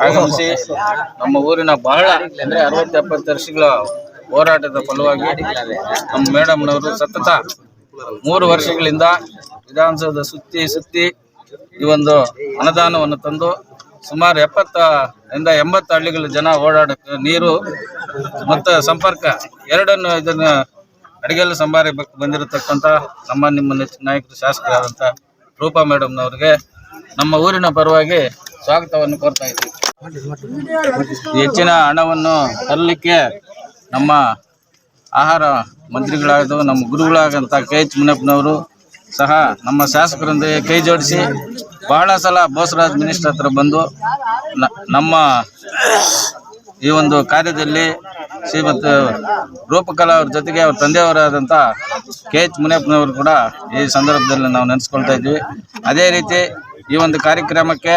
ಆಗಮಿಸಿ ನಮ್ಮ ಊರಿನ ಬಹಳ ಅಂದ್ರೆ ಅರವತ್ತು ಎಪ್ಪತ್ತು ವರ್ಷಗಳ ಹೋರಾಟದ ಫಲವಾಗಿ ನಮ್ಮ ಮೇಡಮ್ನವರು ಸತತ ಮೂರು ವರ್ಷಗಳಿಂದ ವಿಧಾನಸೌಧ ಸುತ್ತಿ ಸುತ್ತಿ ಈ ಒಂದು ಅನುದಾನವನ್ನು ತಂದು ಸುಮಾರು ಎಪ್ಪತ್ತರಿಂದ ಎಂಬತ್ತು ಹಳ್ಳಿಗಳ ಜನ ಓಡಾಡಕ್ಕೆ ನೀರು ಮತ್ತು ಸಂಪರ್ಕ ಎರಡನ್ನು ಇದನ್ನು ಅಡಿಗೆಲ್ಲ ಸಂಬಾರಿ ಬಂದಿರತಕ್ಕಂಥ ನಮ್ಮ ನಿಮ್ಮ ನಾಯಕರು, ಶಾಸಕರಾದಂಥ ರೂಪಾ ಮೇಡಮ್ನವ್ರಿಗೆ ನಮ್ಮ ಊರಿನ ಪರವಾಗಿ ಸ್ವಾಗತವನ್ನು ಕೋರ್ತಾ ಇದ್ದೀವಿ. ಹೆಚ್ಚಿನ ಹಣವನ್ನು ತರಲಿಕ್ಕೆ ನಮ್ಮ ಆಹಾರ ಮಂತ್ರಿಗಳಾದ ನಮ್ಮ ಗುರುಗಳಾದಂಥ ಕೆ ಎಚ್ ಮುನಪ್ಪನವರು ಸಹ ನಮ್ಮ ಶಾಸಕರೊಂದಿಗೆ ಕೈ ಜೋಡಿಸಿ ಬಹಳ ಸಲ ಬೋಸರಾಜ್ ಮಿನಿಸ್ಟರ್ ಹತ್ರ ಬಂದು ನಮ್ಮ ಈ ಒಂದು ಕಾರ್ಯದಲ್ಲಿ ಶ್ರೀಮತ್ ರೂಪಕಲಾ ಅವ್ರ ಜೊತೆಗೆ ಅವ್ರ ತಂದೆಯವರಾದಂಥ ಕೆ ಎಚ್ ಮುನಿಯಪ್ಪನವರು ಕೂಡ ಈ ಸಂದರ್ಭದಲ್ಲಿ ನಾವು ನೆನೆಸ್ಕೊಳ್ತಾ ಇದ್ವಿ ಅದೇ ರೀತಿ ಈ ಒಂದು ಕಾರ್ಯಕ್ರಮಕ್ಕೆ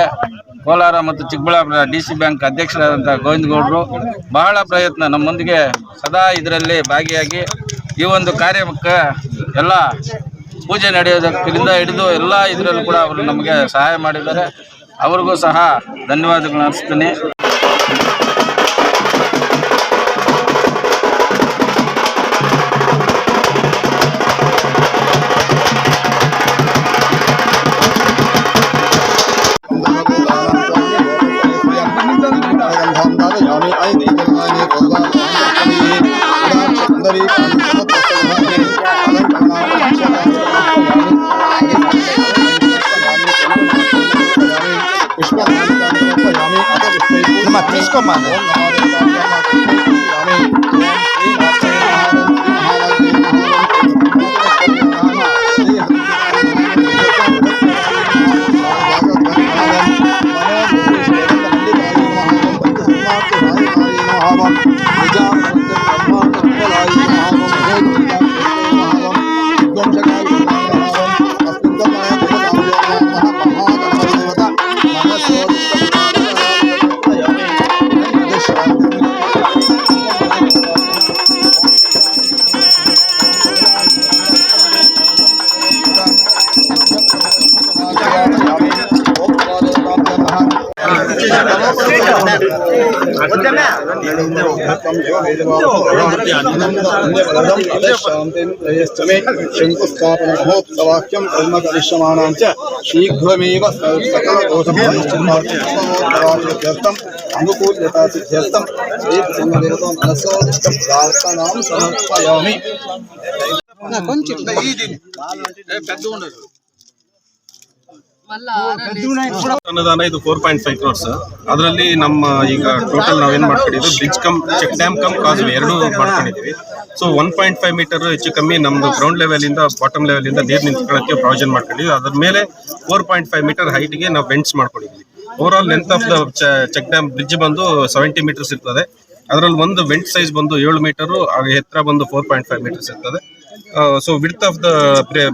ಕೋಲಾರ ಮತ್ತು ಚಿಕ್ಕಬಳ್ಳಾಪುರ ಡಿ ಸಿ ಬ್ಯಾಂಕ್ ಅಧ್ಯಕ್ಷರಾದಂಥ ಗೋವಿಂದ ಗೌಡರು ಬಹಳ ಪ್ರಯತ್ನ ನಮ್ಮೊಂದಿಗೆ ಸದಾ ಇದರಲ್ಲಿ ಭಾಗಿಯಾಗಿ ಈ ಒಂದು ಕಾರ್ಯಕ್ಕೆ ಎಲ್ಲ ಪೂಜೆ ನಡೆಯೋದಕ್ಕಿಂತ ಹಿಡಿದು ಎಲ್ಲ ಇದರಲ್ಲೂ ಕೂಡ ಅವರು ನಮಗೆ ಸಹಾಯ ಮಾಡಿದ್ದಾರೆ. ಅವ್ರಿಗೂ ಸಹ ಧನ್ಯವಾದಗಳು ಅರ್ಪಿಸ್ತೀನಿ. శంకుస్థాపన మహోత్సవాఖ్యం కర్మ కరిష్యమాణం చ శీఘ్రమేవ సకల దోషమార్థం అనుకూల్యతాసిద్ధ్యర్థం శ్రీకృష్ణనిరతం మనసోదిష్టం ప్రార్థనాం సమర్పయామి. కొంచెం పెద్ద ఉండదు. ಅನುದಾನ ಇದು ಫೋರ್ ಪಾಯಿಂಟ್ ಫೈವ್ ಕ್ರೋರ್ಸ್ ಅದರಲ್ಲಿ ನಮ್ಮ ಈಗ ಟೋಟಲ್ ನಾವೇನ್ ಮಾಡ್ಕೊಂಡಿದ್ವಿ bridge cum check dam cum cause ಎರಡು ಮಾಡ್ಕೊಂಡಿದೀವಿ so one point five metre ಹೆಚ್ಚು ಕಮ್ಮಿ ನಮ್ದು ಗ್ರೌಂಡ್ ಲೆವೆಲ್ ಇಂದ ಬಾಟಮ್ ಲೆವೆಲ್ ಇಂದ ನೀರು ನಿಂತ್ಕೊಳ್ಳೋಕೆ ಪ್ರಾವಿಷನ್ ಮಾಡ್ಕೊಂಡಿದ್ವಿ ಅದ್ರ ಮೇಲೆ ಫೋರ್ ಪಾಯಿಂಟ್ ಫೈವ್ ಮೀಟರ್ ಹೈಟ್ಗೆ ನಾವು ವೆಂಟ್ಸ್ ಮಾಡ್ಕೊಂಡಿದ್ವಿ over all length of the check dam bridge ಬಂದು ಸೆವೆಂಟಿ ಮೀಟರ್ಸ್ ಇರ್ತದೆ. ಅದರಲ್ಲಿ ಒಂದು ವೆಂಟ್ ಸೈಜ್ ಬಂದು ಏಳು ಮೀಟರ್ ಎತ್ತರ ಬಂದು ಫೋರ್ ಪಾಯಿಂಟ್ ಫೈವ್ ಮೀಟರ್ಸ್ ಇರ್ತದೆ. So width of the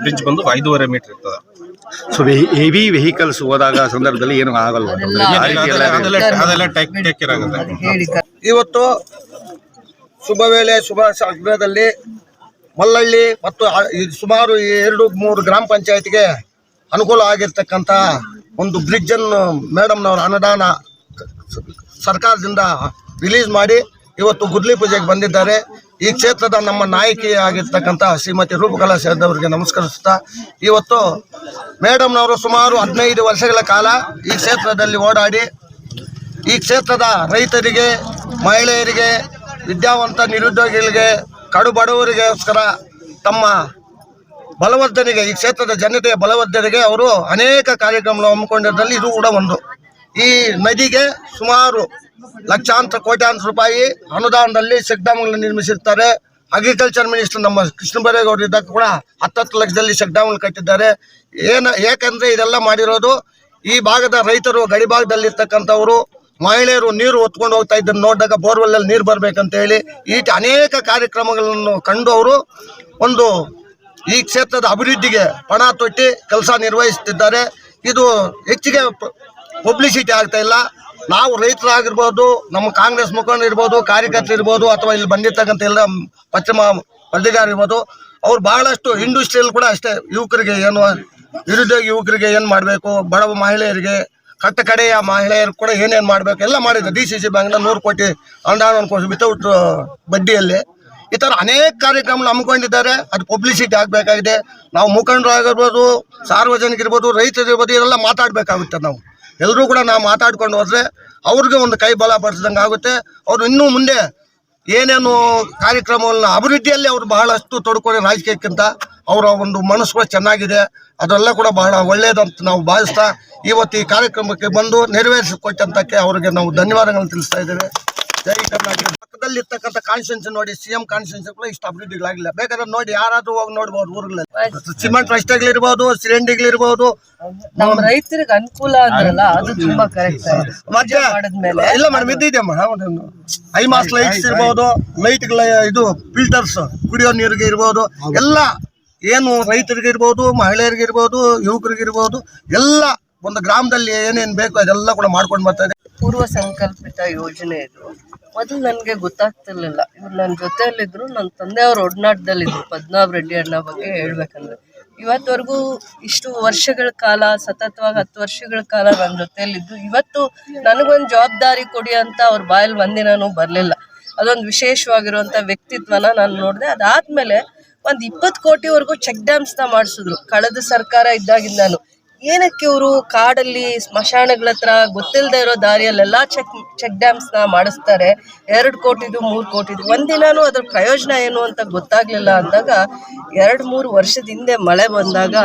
bridge ಬಂದು ಐದೂವರೆ ಮೀಟರ್ ಇರ್ತದೆ. ಸೊ ಹೆವಿ ವೆಹಿಕಲ್ಸ್ ಹೋದಾಗ ಸಂದರ್ಭದಲ್ಲಿ ಏನು ಆಗಲ್ಲ ಇವತ್ತು ಶುಭ ವೇಳೆ ಶುಭ ಸಮಯದಲ್ಲಿ ಮಲ್ಲಳ್ಳಿ ಮತ್ತು ಸುಮಾರು ಈ ಎರಡು ಮೂರು ಗ್ರಾಮ ಪಂಚಾಯತ್ಗೆ ಅನುಕೂಲ ಆಗಿರ್ತಕ್ಕಂಥ ಒಂದು ಬ್ರಿಡ್ಜ್ ಅನ್ನು ಮೇಡಮ್ನವರ ಅನುದಾನ ಸರ್ಕಾರದಿಂದ ರಿಲೀಸ್ ಮಾಡಿ ಇವತ್ತು ಗುದ್ಲಿ ಪೂಜೆಗೆ ಬಂದಿದ್ದಾರೆ. ಈ ಕ್ಷೇತ್ರದ ನಮ್ಮ ನಾಯಕಿ ಆಗಿರ್ತಕ್ಕಂಥ ಶ್ರೀಮತಿ ರೂಪಕಲಾ ಸೇರಿದವರಿಗೆ ನಮಸ್ಕರಿಸುತ್ತಾ, ಇವತ್ತು ಮೇಡಮ್ನವರು ಸುಮಾರು ಹದಿನೈದು ವರ್ಷಗಳ ಕಾಲ ಈ ಕ್ಷೇತ್ರದಲ್ಲಿ ಓಡಾಡಿ, ಈ ಕ್ಷೇತ್ರದ ರೈತರಿಗೆ, ಮಹಿಳೆಯರಿಗೆ, ವಿದ್ಯಾವಂತ ನಿರುದ್ಯೋಗಿಗಳಿಗೆ ಕಡು ಬಡವರಿಗೋಸ್ಕರ ತಮ್ಮ ಬಲವರ್ಧನೆಗೆ, ಈ ಕ್ಷೇತ್ರದ ಜನತೆಯ ಬಲವರ್ಧನೆಗೆ ಅವರು ಅನೇಕ ಕಾರ್ಯಕ್ರಮಗಳು ಹಮ್ಮಿಕೊಂಡಿದ್ದಲ್ಲಿ ಇದು ಕೂಡ ಒಂದು. ಈ ನದಿಗೆ ಸುಮಾರು ಲಕ್ಷಾಂತರ ಕೋಟ್ಯಾಂತರ ರೂಪಾಯಿ ಅನುದಾನದಲ್ಲಿ ಶಕ್ಡಾಮ್ಗಳನ್ನ ನಿರ್ಮಿಸಿರ್ತಾರೆ. ಅಗ್ರಿಕಲ್ಚರ್ ಮಿನಿಸ್ಟರ್ ನಮ್ಮ ಕೃಷ್ಣ ಬೈರೇಗೌಡರು ಇದ್ದಾಗ ಕೂಡ ಹತ್ತತ್ತು ಲಕ್ಷದಲ್ಲಿ ಶಕ್ಡಾಮ್ಗಳು ಕಟ್ಟಿದ್ದಾರೆ. ಏನ ಯಾಕಂದ್ರೆ ಇದೆಲ್ಲ ಮಾಡಿರೋದು ಈ ಭಾಗದ ರೈತರು ಗಡಿ ಭಾಗದಲ್ಲಿರ್ತಕ್ಕಂಥವರು, ಮಹಿಳೆಯರು ನೀರು ಹೊತ್ಕೊಂಡು ಹೋಗ್ತಾ ಇದ್ದನ್ನು ನೋಡಿದಾಗ ಬೋರ್ವೆಲ್ಲಲ್ಲಿ ನೀರು ಬರ್ಬೇಕಂತ ಹೇಳಿ ಈ ಅನೇಕ ಕಾರ್ಯಕ್ರಮಗಳನ್ನು ಕಂಡು ಅವರು ಒಂದು ಈ ಕ್ಷೇತ್ರದ ಅಭಿವೃದ್ಧಿಗೆ ಪಣ ತೊಟ್ಟಿ ಕೆಲಸ ನಿರ್ವಹಿಸುತ್ತಿದ್ದಾರೆ ಇದು ಹೆಚ್ಚಿಗೆ ಪಬ್ಲಿಸಿಟಿ ಆಗ್ತಾ ಇಲ್ಲ. ನಾವು ರೈತರಾಗಿರ್ಬೋದು, ನಮ್ಮ ಕಾಂಗ್ರೆಸ್ ಮುಖಂಡ ಇರ್ಬೋದು, ಕಾರ್ಯಕರ್ತರು ಇರ್ಬೋದು, ಅಥವಾ ಇಲ್ಲಿ ಬಂದಿರ್ತಕ್ಕಂಥ ಎಲ್ಲ ಪಶ್ಚಿಮ ಪತ್ರಿಕಾರ ಇರ್ಬೋದು, ಅವ್ರು ಬಹಳಷ್ಟು ಇಂಡಸ್ಟ್ರಿಯಲ್ ಕೂಡ ಅಷ್ಟೇ ಯುವಕರಿಗೆ ಏನು ನಿರುದ್ಯೋಗಿ ಯುವಕರಿಗೆ ಏನು ಮಾಡಬೇಕು ಬಡವ ಮಹಿಳೆಯರಿಗೆ, ಕಟ್ಟ ಕಡೆಯ ಮಹಿಳೆಯರು ಕೂಡ ಏನೇನು ಮಾಡಬೇಕು, ಎಲ್ಲ ಮಾಡಿದ್ರು. ಡಿ ಸಿ ಸಿ ಬ್ಯಾಂಕ್ನ ನೂರು ಕೋಟಿ ಅನುದಾನ ಕೊಟ್ಟು ವಿತೌಟ್ ಬಡ್ಡಿಯಲ್ಲಿ. ಈ ಥರ ಅನೇಕ ಕಾರ್ಯಕ್ರಮ ಹಮ್ಮಿಕೊಂಡಿದ್ದಾರೆ. ಅದು ಪಬ್ಲಿಸಿಟಿ ಆಗಬೇಕಾಗಿದೆ. ನಾವು ಮುಖಂಡರಾಗಿರ್ಬೋದು, ಸಾರ್ವಜನಿಕರಿರ್ಬೋದು, ರೈತರಿರ್ಬೋದು, ಇದೆಲ್ಲ ಮಾತಾಡಬೇಕಾಗುತ್ತೆ ನಾವು. ಎಲ್ಲರೂ ಕೂಡ ನಾವು ಮಾತಾಡ್ಕೊಂಡು ಹೋದ್ರೆ ಅವ್ರಿಗೆ ಒಂದು ಕೈ ಬಲ ಪಡಿಸಿದಂಗೆ ಆಗುತ್ತೆ. ಅವರು ಇನ್ನೂ ಮುಂದೆ ಏನೇನು ಕಾರ್ಯಕ್ರಮಗಳನ್ನ ಅಭಿವೃದ್ಧಿಯಲ್ಲಿ ಅವರು ಬಹಳಷ್ಟು ತೊಡ್ಕೊಂಡು ರಾಜಕೀಯಕ್ಕಿಂತ ಅವರ ಒಂದು ಮನಸ್ಸು ಕೂಡ ಚೆನ್ನಾಗಿದೆ. ಅದೆಲ್ಲ ಕೂಡ ಬಹಳ ಒಳ್ಳೆಯದಂತ ನಾವು ಭಾವಿಸ್ತಾ ಇವತ್ತು ಈ ಕಾರ್ಯಕ್ರಮಕ್ಕೆ ಬಂದು ನೆರವೇರಿಸಿಕೊಟ್ಟಂತಕ್ಕೆ ಅವರಿಗೆ ನಾವು ಧನ್ಯವಾದಗಳನ್ನು ತಿಳಿಸ್ತಾ ಇದ್ದೇವೆ. ಜೈ ಕರ್ನಾಟಕ. ಪಕ್ಕದಲ್ಲಿ ಇರ್ತಕ್ಕಂಥ ಕಾನ್ಸ್ಟಿಟ್ಯೂನ್ಸಿ ನೋಡಿ ಸಿಎಂ ಕಾನ್ಸ್ಟಿಟ್ಯೂನ್ಸಿ ಕೂಡ ಇಷ್ಟು ಅಭಿವೃದ್ಧಿಗಳಾಗಿಲ್ಲ ಬೇಕಾದ್ರೆ ನೋಡಿ ಯಾರಾದ್ರೂ ಹೋಗಿ ನೋಡ್ಬೋದು ಊರುಗಳಲ್ಲಿ. ಸಿಮೆಂಟ್ ರಸ್ತೆಗಳಿರ್ಬೋದು ಇರ್ಬಹುದು ನಮ್ಮ ರೈತರಿಗೆ ಅನುಕೂಲ ಆಗಿರಲ್ಲ ಅದು ತುಂಬಾ ಕರೆಕ್ಟ್ ಮತ್ತೆ ಇಲ್ಲ ಮೇಡಮ್ ಇದ್ದಿದೆ ಮೇಡಮ್ ಐ ಮಾಸ್ ಲೈಟ್ಸ್ ಇರ್ಬೋದು ಲೈಟ್ಗಳ ಇದು ಫಿಲ್ಟರ್ಸ್ ಕುಡಿಯೋ ನೀರಿಗೆ ಇರ್ಬೋದು ಎಲ್ಲ ಏನು ರೈತರಿಗೆ ಇರ್ಬೋದು ಮಹಿಳೆಯರಿಗೆ ಇರ್ಬೋದು ಯುವಕರಿಗೆ ಇರ್ಬೋದು ಎಲ್ಲ ಒಂದು ಗ್ರಾಮದಲ್ಲಿ ಏನೇನು ಬೇಕು ಅದೆಲ್ಲ ಕೂಡ ಮಾಡ್ಕೊಂಡು ಬರ್ತಾ ಇದೆ. ಪೂರ್ವ ಸಂಕಲ್ಪಿತ ಯೋಜನೆ ಇದು. ಮೊದಲು ನನಗೆ ಗೊತ್ತಾಗ್ತಿರ್ಲಿಲ್ಲ. ಇವ್ರು ನನ್ನ ಜೊತೆಯಲ್ಲಿದ್ದರು ನನ್ನ ತಂದೆಯವ್ರ ಒಡನಾಟದಲ್ಲಿದ್ದರು ಪದ್ಮನಾಭ ರೆಡ್ಡಿ ಅಣ್ಣ ಬಗ್ಗೆ ಹೇಳ್ಬೇಕಂದ್ರೆ. ಇವತ್ತವರೆಗೂ ಇಷ್ಟು ವರ್ಷಗಳ ಕಾಲ, ಸತತವಾಗಿ ಹತ್ತು ವರ್ಷಗಳ ಕಾಲ ನನ್ನ ಜೊತೆಯಲ್ಲಿದ್ದು. ಇವತ್ತು ನನಗೊಂದು ಜವಾಬ್ದಾರಿ ಕೊಡಿ ಅಂತ ಅವ್ರ ಬಾಯಲ್ಲಿ ಒಂದಿನೂ ಬರಲಿಲ್ಲ. ಅದೊಂದು ವಿಶೇಷವಾಗಿರುವಂಥ ವ್ಯಕ್ತಿತ್ವನ ನಾನು ನೋಡಿದೆ. ಅದಾದಮೇಲೆ ಒಂದು ಇಪ್ಪತ್ತು ಕೋಟಿವರೆಗೂ ಚೆಕ್ ಡ್ಯಾಮ್ಸ್ನ ಮಾಡಿಸಿದ್ರು. ಕಳೆದ ಸರ್ಕಾರ ಇದ್ದಾಗಿಂದಾನು. ಏನಕ್ಕೆ ಇವರು ಕಾಡಲ್ಲಿ ಸ್ಮಶಾನಗಳ ಹತ್ರ ಗೊತ್ತಿಲ್ಲದೆ ಇರೋ ದಾರಿಯಲ್ಲೆಲ್ಲ ಚೆಕ್ ಚೆಕ್ ಡ್ಯಾಮ್ಸ್ನ ಮಾಡಿಸ್ತಾರೆ? ಎರಡು ಕೋಟಿದು ಮೂರು ಕೋಟಿದು. ಒಂದಿನಾನು ಅದ್ರ ಪ್ರಯೋಜನ ಏನು ಅಂತ ಗೊತ್ತಾಗ್ಲಿಲ್ಲ ಅಂದಾಗ ಎರಡು ಮೂರು ವರ್ಷದ ಹಿಂದೆ ಮಳೆ ಬಂದಾಗ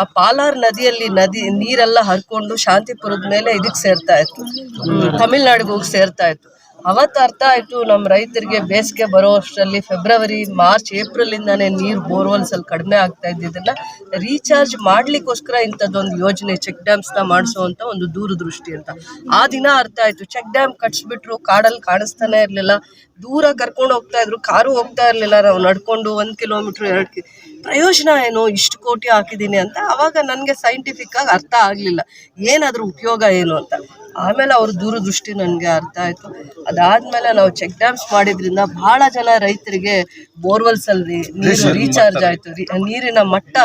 ಆ ಪಾಲಾರ್ ನದಿಯಲ್ಲಿ ನದಿ ನೀರೆಲ್ಲ ಹರ್ಕೊಂಡು ಶಾಂತಿಪುರದ ಮೇಲೆ ಇದಕ್ಕೆ ಸೇರ್ತಾ ಇತ್ತು. ತಮಿಳ್ನಾಡಿಗೆ ಹೋಗಿ ಸೇರ್ತಾ ಇತ್ತು. ಅವತ್ತು ಅರ್ಥ ಆಯ್ತು ನಮ್ಮ ರೈತರಿಗೆ ಬೇಸಿಗೆ ಬರೋ ಅಷ್ಟರಲ್ಲಿ ಫೆಬ್ರವರಿ, ಮಾರ್ಚ್ ಏಪ್ರಿಲ್ ಇಂದಾನೆ ನೀರು ಬೋರ್ವೆಲ್ಸ್ ಅಲ್ಲಿ ಕಡಿಮೆ ಆಗ್ತಾ ಇದ್ದಿದ್ದನ್ನು ರೀಚಾರ್ಜ್ ಮಾಡಲಿಕ್ಕೋಸ್ಕರ ಇಂಥದ್ದೊಂದು ಯೋಜನೆ ಚೆಕ್ ಡ್ಯಾಮ್ಸ್ನ ಮಾಡಿಸುವಂತ ಒಂದು ದೂರದೃಷ್ಟಿ ಅಂತ. ಆ ದಿನ ಅರ್ಥ ಆಯ್ತು ಚೆಕ್ ಡ್ಯಾಮ್ ಕಟ್ಸಿಬಿಟ್ರು ಕಾಡಲ್ಲಿ ಕಾಣಿಸ್ತಾನೆ ಇರಲಿಲ್ಲ. ದೂರ ಕರ್ಕೊಂಡು ಹೋಗ್ತಾ ಇದ್ರು, ಕಾರು ಹೋಗ್ತಾ ಇರಲಿಲ್ಲ, ನಾವು ನಡ್ಕೊಂಡು ಒಂದು ಕಿಲೋಮೀಟರ್ ಎರಡು ಕಿ ಪ್ರಯೋಜನ ಏನು? ಇಷ್ಟು ಕೋಟಿ ಹಾಕಿದ್ದೀನಿ ಅಂತ ಅವಾಗ ನನಗೆ ಸೈಂಟಿಫಿಕ್ ಆಗಿ ಅರ್ಥ ಆಗಲಿಲ್ಲ. ಏನಾದರೂ ಉಪಯೋಗ ಏನು ಅಂತ. ಆಮೇಲೆ ಅವ್ರ ದೂರದೃಷ್ಟಿ ನನಗೆ ಅರ್ಥ ಆಯಿತು. ಅದಾದ್ಮೇಲೆ ನಾವು ಚೆಕ್ ಡ್ಯಾಮ್ಸ್ ಮಾಡಿದ್ರಿಂದ ಬಹಳ ಜನ ರೈತರಿಗೆ ಬೋರ್ವೆಲ್ಸಲ್ಲಿ ನೀರು ರೀಚಾರ್ಜ್ ಆಯ್ತು. ರೀ- ನೀರಿನ ಮಟ್ಟ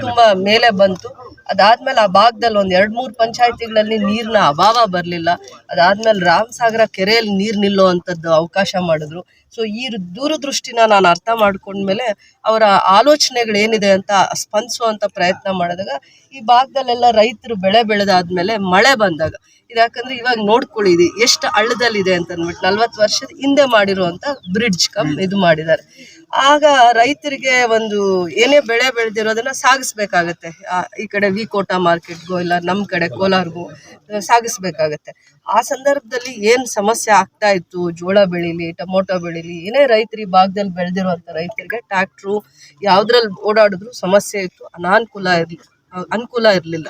ತುಂಬ ಮೇಲೆ ಬಂತು. ಅದಾದ್ಮೇಲೆ ಆ ಭಾಗದಲ್ಲಿ ಒಂದು ಎರಡು ಮೂರು ಪಂಚಾಯತಿಗಳಲ್ಲಿ ನೀರಿನ ಅಭಾವ ಬರಲಿಲ್ಲ. ಅದಾದ್ಮೇಲೆ ರಾಮಸಾಗರ ಕೆರೆಯಲ್ಲಿ ನೀರು ನಿಲ್ಲುವಂಥದ್ದು ಅವಕಾಶ ಮಾಡಿದ್ರು. ಸೊ ಈ ದೂರದೃಷ್ಟಿನ ನಾನು ಅರ್ಥ ಮಾಡ್ಕೊಂಡ್ಮೇಲೆ ಅವರ ಆಲೋಚನೆಗಳು ಏನಿದೆ ಅಂತ ಸ್ಪಂದಿಸುವಂಥ ಪ್ರಯತ್ನ ಮಾಡಿದಾಗ ಈ ಭಾಗದಲ್ಲೆಲ್ಲ ರೈತರು ಬೆಳೆ ಬೆಳೆದಾದ್ಮೇಲೆ ಮಳೆ ಬಂದಾಗ. ಇದು ಯಾಕಂದ್ರೆ ಇವಾಗ ನೋಡ್ಕೊಳ್ಳಿ ಇದು ಎಷ್ಟು ಹಳ್ಳದಲ್ಲಿದೆ ಅಂತ ಅಂದ್ಬಿಟ್ಟು ನಲ್ವತ್ತು ವರ್ಷದ ಹಿಂದೆ ಮಾಡಿರುವಂತ ಬ್ರಿಡ್ಜ್ ಕಮ್ ಇದು ಮಾಡಿದ್ದಾರೆ. ಆಗ ರೈತರಿಗೆ ಒಂದು ಏನೇ ಬೆಳೆ ಬೆಳೆದಿರೋದನ್ನ ಸಾಗಿಸ್ಬೇಕಾಗತ್ತೆ. ಈ ಕಡೆ ವಿ ಕೋಟ ಮಾರ್ಕೆಟ್ಗೋ ಇಲ್ಲ ನಮ್ಮ ಕಡೆ ಕೋಲಾರ್ಗೂ ಸಾಗಿಸ್ಬೇಕಾಗತ್ತೆ. ಆ ಸಂದರ್ಭದಲ್ಲಿ ಏನ್ ಸಮಸ್ಯೆ ಆಗ್ತಾ ಇತ್ತು? ಜೋಳ ಬೆಳೀಲಿ ಟೊಮೊಟೊ ಬೆಳೀಲಿ ಏನೇ ರೈತರು ಈ ಭಾಗದಲ್ಲಿ ಬೆಳೆದಿರುವಂತ ರೈತರಿಗೆ ಟ್ರ್ಯಾಕ್ಟ್ರು ಯಾವ್ದ್ರಲ್ಲಿ ಓಡಾಡಿದ್ರು ಸಮಸ್ಯೆ ಇತ್ತು. ಅನಾನುಕೂಲ ಇರ್ಲಿ ಅನುಕೂಲ ಇರಲಿಲ್ಲ.